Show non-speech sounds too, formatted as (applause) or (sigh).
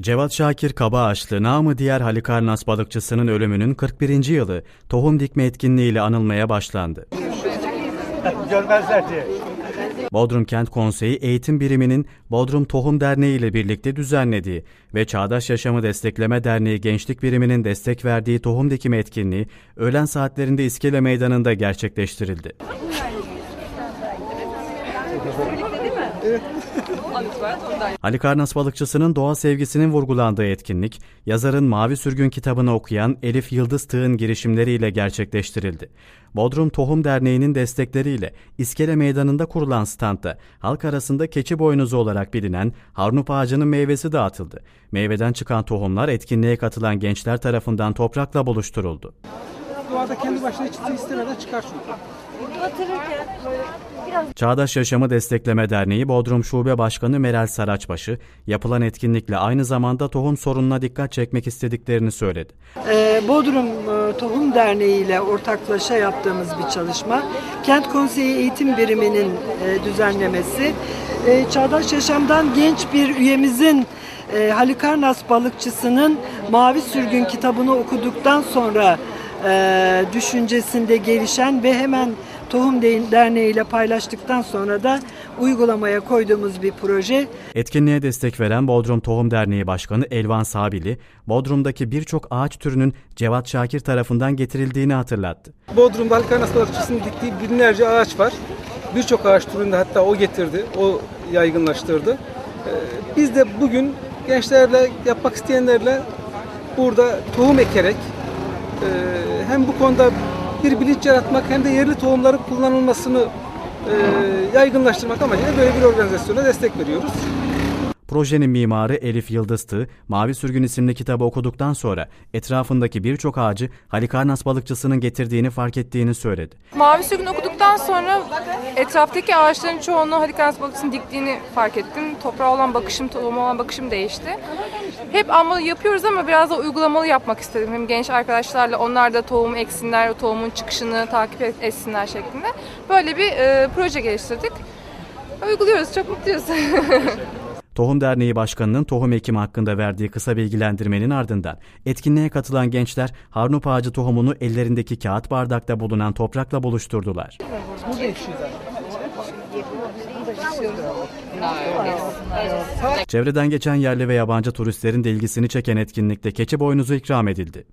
Cevat Şakir Kabaağaçlı, namı diğer Halikarnas balıkçısının ölümünün 41. yılı tohum dikme etkinliğiyle anılmaya başlandı. Görmezler diye. Bodrum Kent Konseyi Eğitim Biriminin Bodrum Tohum Derneği ile birlikte düzenlediği ve Çağdaş Yaşamı Destekleme Derneği Gençlik Biriminin destek verdiği tohum dikimi etkinliği öğlen saatlerinde İskele Meydanı'nda gerçekleştirildi. Halikarnas balıkçısının doğa sevgisinin vurgulandığı etkinlik, yazarın Mavi Sürgün kitabını okuyan Elif Yıldız Tığ'ın girişimleriyle gerçekleştirildi. Bodrum Tohum Derneği'nin destekleriyle İskele Meydanı'nda kurulan standta halk arasında keçi boynuzu olarak bilinen harnup ağacının meyvesi dağıtıldı. Meyveden çıkan tohumlar etkinliğe katılan gençler tarafından toprakla buluşturuldu. Doğada kendi başına çıktı istemeden çıkar çünkü. Çağdaş Yaşamı Destekleme Derneği Bodrum Şube Başkanı Meral Saraçbaşı, yapılan etkinlikle aynı zamanda tohum sorununa dikkat çekmek istediklerini söyledi. Ee, Bodrum e, Tohum Derneği ile ortaklaşa yaptığımız bir çalışma. Kent Konseyi Eğitim Biriminin e, düzenlemesi. E, Çağdaş Yaşam'dan genç bir üyemizin e, Halikarnas balıkçısının Mavi Sürgün kitabını okuduktan sonra e, düşüncesinde gelişen ve hemen Tohum Derneği ile paylaştıktan sonra da uygulamaya koyduğumuz bir proje. Etkinliğe destek veren Bodrum Tohum Derneği Başkanı Elvan Sabili, Bodrum'daki birçok ağaç türünün Cevat Şakir tarafından getirildiğini hatırlattı. Bodrum'da Halikarnas balıkçısının diktiği binlerce ağaç var. Birçok ağaç türünde hatta o getirdi, o yaygınlaştırdı. Ee, Biz de bugün gençlerle, yapmak isteyenlerle burada tohum ekerek e, hem bu konuda bir bilinç yaratmak hem de yerli tohumların kullanılmasını e, yaygınlaştırmak amacıyla böyle bir organizasyona destek veriyoruz. Projenin mimarı Elif Yıldıztı, Mavi Sürgün isimli kitabı okuduktan sonra etrafındaki birçok ağacı Halikarnas balıkçısının getirdiğini fark ettiğini söyledi. Mavi sürgün okuduktan sonra etraftaki ağaçların çoğunu Halikarnas balıkçısının diktiğini fark ettim. Toprağa olan bakışım, tohuma olan bakışım değişti. Hep ama yapıyoruz ama biraz da uygulamalı yapmak istedim. Hem genç arkadaşlarla onlar da tohum eksinler, tohumun çıkışını takip et- etsinler şeklinde. Böyle bir e, proje geliştirdik. Uyguluyoruz, çok mutluyuz. (laughs) Tohum Derneği Başkanı'nın tohum ekimi hakkında verdiği kısa bilgilendirmenin ardından etkinliğe katılan gençler harnup ağacı tohumunu ellerindeki kağıt bardakta bulunan toprakla buluşturdular. Çevreden geçen yerli ve yabancı turistlerin de ilgisini çeken etkinlikte keçi boynuzu ikram edildi.